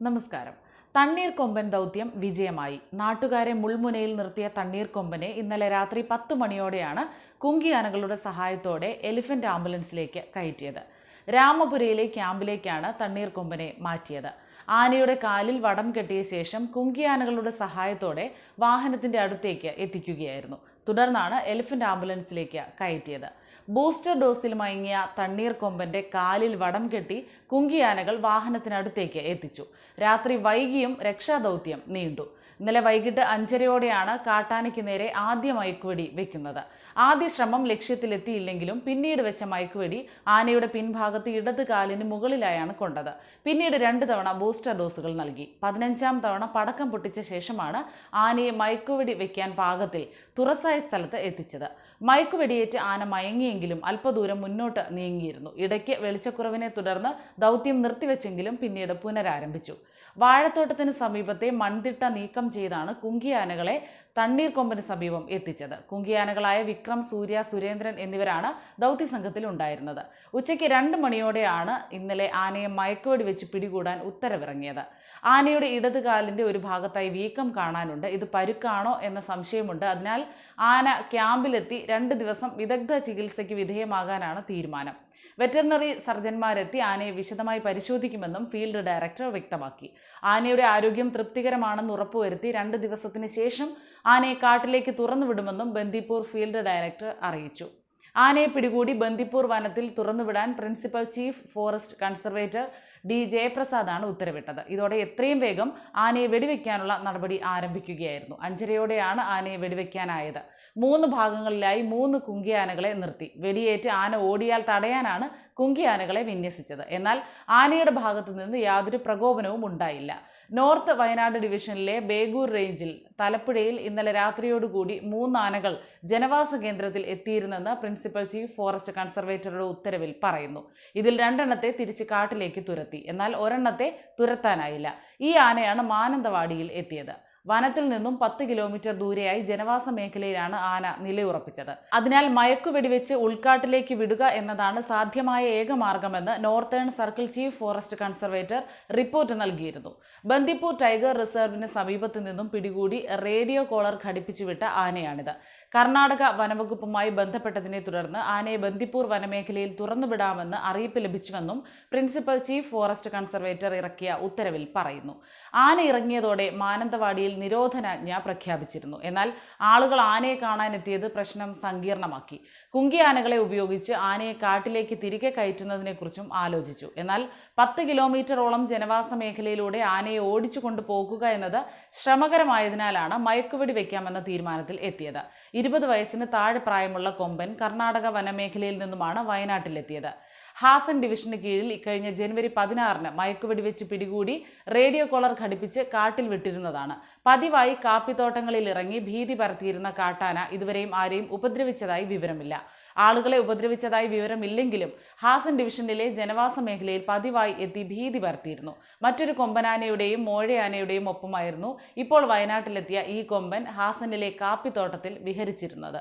നമസ്കാരം. തണ്ണീർ കൊമ്പൻ ദൗത്യം വിജയമായി. നാട്ടുകാരെ മുൾമുനയിൽ നിർത്തിയ തണ്ണീർക്കൊമ്പനെ ഇന്നലെ രാത്രി പത്ത് മണിയോടെയാണ് കുങ്കിയാനകളുടെ സഹായത്തോടെ എലിഫന്റ് ആംബുലൻസിലേക്ക് കയറ്റിയത്. രാമപുരയിലെ ക്യാമ്പിലേക്കാണ് തണ്ണീർ കൊമ്പനെ മാറ്റിയത്. ആനയുടെ കാലിൽ വടം കെട്ടിയ ശേഷം കുങ്കിയാനകളുടെ സഹായത്തോടെ വാഹനത്തിന്റെ അടുത്തേക്ക് എത്തിക്കുകയായിരുന്നു. തുടർന്നാണ് എലിഫന്റ് ആംബുലൻസിലേക്ക് കയറ്റിയത്. ബൂസ്റ്റർ ഡോസിൽ മയങ്ങിയ തണ്ണീർക്കൊമ്പന്റെ കാലിൽ വടം കെട്ടി കുങ്കിയാനകൾ വാഹനത്തിനടുത്തേക്ക് എത്തിച്ചു. രാത്രി വൈകിയും രക്ഷാദൗത്യം നീണ്ടു. ഇന്നലെ വൈകിട്ട് അഞ്ചരയോടെയാണ് കാട്ടാനയ്ക്ക് നേരെ ആദ്യ മയക്കുവെടി വെക്കുന്നത്. ആദ്യ ശ്രമം ലക്ഷ്യത്തിലെത്തിയില്ലെങ്കിലും പിന്നീട് വെച്ച മയക്കുവെടി ആനയുടെ പിൻഭാഗത്ത് ഇടത് കാലിന് മുകളിലായാണ് കൊണ്ടത്. പിന്നീട് രണ്ട് തവണ ബൂസ്റ്റർ ഡോസുകൾ നൽകി. പതിനഞ്ചാം തവണ പടക്കം പൊട്ടിച്ച ശേഷമാണ് ആനയെ മയക്കുവെടി വെക്കാൻ പാകത്തിൽ തുറസായ സ്ഥലത്ത് എത്തിച്ചത്. മയക്ക് വെടിയേറ്റ് ആന മയങ്ങിയെങ്കിലും അല്പദൂരം മുന്നോട്ട് നീങ്ങിയിരുന്നു. ഇടയ്ക്ക് വെളിച്ചക്കുറവിനെ തുടർന്ന് ദൗത്യം നിർത്തിവെച്ചെങ്കിലും പിന്നീട് പുനരാരംഭിച്ചു. വാഴത്തോട്ടത്തിന് സമീപത്തെ മൺതിട്ട നീക്കം ചെയ്താണ് കുങ്കിയാനകളെ തണ്ണീർക്കൊമ്പന് സമീപം എത്തിച്ചത്. കുങ്കിയാനകളായ വിക്രം സൂര്യ സുരേന്ദ്രൻ എന്നിവരാണ് ദൗത്യസംഘത്തിൽ ഉണ്ടായിരുന്നത്. ഉച്ചയ്ക്ക് രണ്ട് മണിയോടെയാണ് ഇന്നലെ ആനയെ മയക്കുവെടി വെച്ച് പിടികൂടാൻ ഉത്തരവിറങ്ങിയത്. ആനയുടെ ഇടത് കാലിന്റെ ഒരു ഭാഗത്തായി വീക്കം കാണാനുണ്ട്. ഇത് പരുക്കാണോ എന്ന സംശയമുണ്ട്. അതിനാൽ ആന ക്യാമ്പിലെത്തി രണ്ട് ദിവസം വിദഗ്ധ ചികിത്സയ്ക്ക് വിധേയമാകാനാണ് തീരുമാനം. വെറ്ററിനറി സർജന്മാരെത്തി ആനയെ വിശദമായി പരിശോധിക്കുമെന്നും ഫീൽഡ് ഡയറക്ടർ വ്യക്തമാക്കി. ആനയുടെ ആരോഗ്യം തൃപ്തികരമാണെന്ന് ഉറപ്പുവരുത്തി രണ്ട് ദിവസത്തിന് ശേഷം ആനയെ കാട്ടിലേക്ക് തുറന്നുവിടുമെന്നും ബന്ദിപ്പൂർ ഫീൽഡ് ഡയറക്ടർ അറിയിച്ചു. ആനയെ പിടികൂടി ബന്ദിപ്പൂർ വനത്തിൽ തുറന്നുവിടാൻ principal chief forest conservator D ജയപ്രസാദാണ് ഉത്തരവിട്ടത്. ഇതോടെ എത്രയും വേഗം ആനയെ വെടിവെക്കാനുള്ള നടപടി ആരംഭിക്കുകയായിരുന്നു. അഞ്ചരയോടെയാണ് ആനയെ വെടിവെക്കാനായത്. മൂന്ന് ഭാഗങ്ങളിലായി മൂന്ന് കുങ്കിയാനകളെ നിർത്തി. വെടിയേറ്റ് ആന ഓടിയാൽ തടയാനാണ് കുങ്കിയാനകളെ വിന്യസിച്ചത്. എന്നാൽ ആനയുടെ ഭാഗത്തു നിന്ന് യാതൊരു പ്രകോപനവും ഉണ്ടായില്ല. നോർത്ത് വയനാട് ഡിവിഷനിലെ ബേഗൂർ റേഞ്ചിൽ തലപ്പുഴയിൽ ഇന്നലെ രാത്രിയോടുകൂടി മൂന്നാനകൾ ജനവാസ കേന്ദ്രത്തിൽ എത്തിയിരുന്നെന്ന് പ്രിൻസിപ്പൽ ചീഫ് ഫോറസ്റ്റ് കൺസർവേറ്ററുടെ ഉത്തരവിൽ പറയുന്നു. ഇതിൽ രണ്ടെണ്ണത്തെ തിരിച്ച് കാട്ടിലേക്ക് തുരത്തി. എന്നാൽ ഒരെണ്ണത്തെ തുരത്താനായില്ല. ഈ ആനയാണ് മാനന്തവാടിയിൽ എത്തിയത്. വനത്തിൽ നിന്നും പത്ത് കിലോമീറ്റർ ദൂരെയായി ജനവാസ മേഖലയിലാണ് ആന നിലയുറപ്പിച്ചത്. അതിനാൽ മയക്കു വെടിവെച്ച് ഉൾക്കാട്ടിലേക്ക് വിടുക എന്നതാണ് സാധ്യമായ ഏക മാർഗമെന്ന് northern circle chief forest conservator report നൽകിയിരുന്നു. ബന്ദിപ്പൂർ ടൈഗർ റിസർവിന് സമീപത്തു നിന്നും പിടികൂടി റേഡിയോ കോളർ ഘടിപ്പിച്ചുവിട്ട ആനയാണിത്. കർണാടക വനവകുപ്പുമായി ബന്ധപ്പെട്ടതിനെ തുടർന്ന് ആനയെ ബന്ദിപ്പൂർ വനമേഖലയിൽ തുറന്നുവിടാമെന്ന് അറിയിപ്പ് ലഭിച്ചുവെന്നും പ്രിൻസിപ്പൽ ചീഫ് ഫോറസ്റ്റ് കൺസർവേറ്റർ ഇറക്കിയ ഉത്തരവിൽ പറയുന്നു. ആന ഇറങ്ങിയതോടെ മാനന്തവാടിയിൽ നിരോധനാജ്ഞ പ്രഖ്യാപിച്ചിരുന്നു. എന്നാൽ ആളുകൾ ആനയെ കാണാനെത്തിയത് പ്രശ്നം സങ്കീർണമാക്കി. കുങ്കി ആനകളെ ഉപയോഗിച്ച് ആനയെ കാട്ടിലേക്ക് തിരികെ കയറ്റുന്നതിനെക്കുറിച്ചും ആലോചിച്ചു. എന്നാൽ പത്ത് കിലോമീറ്ററോളം ജനവാസ മേഖലയിലൂടെ ആനയെ ഓടിച്ചു കൊണ്ടുപോകുക എന്നത് ശ്രമകരമായതിനാലാണ് മയക്കുവെടി വയ്ക്കാമെന്ന തീരുമാനത്തിൽ എത്തിയത്. ഇരുപത് വയസ്സിന് താഴെ പ്രായമുള്ള കൊമ്പൻ കർണാടക വനമേഖലയിൽ നിന്നുമാണ് വയനാട്ടിലെത്തിയത്. ഹാസൻ ഡിവിഷന് കീഴിൽ ഇക്കഴിഞ്ഞ ജനുവരി പതിനാറിന് മയക്കുവെടിവെച്ച് പിടികൂടി റേഡിയോ കോളർ ഘടിപ്പിച്ച് കാട്ടിൽ വിട്ടിരുന്നതാണ്. പതിവായി കാപ്പിത്തോട്ടങ്ങളിൽ ഇറങ്ങി ഭീതി പരത്തിയിരുന്ന കാട്ടാന ഇതുവരെയും ആരെയും ഉപദ്രവിച്ചതായി വിവരമില്ല. ആളുകളെ ഉപദ്രവിച്ചതായി വിവരമില്ലെങ്കിലും ഹാസൻ ഡിവിഷനിലെ ജനവാസ മേഖലയിൽ പതിവായി എത്തി ഭീതി പരത്തിയിരുന്നു. മറ്റൊരു കൊമ്പനാനയുടെയും മോഴയാനയുടെയും ഒപ്പമായിരുന്നു ഇപ്പോൾ വയനാട്ടിലെത്തിയ ഈ കൊമ്പൻ ഹാസനിലെ കാപ്പിത്തോട്ടത്തിൽ വിഹരിച്ചിരുന്നത്.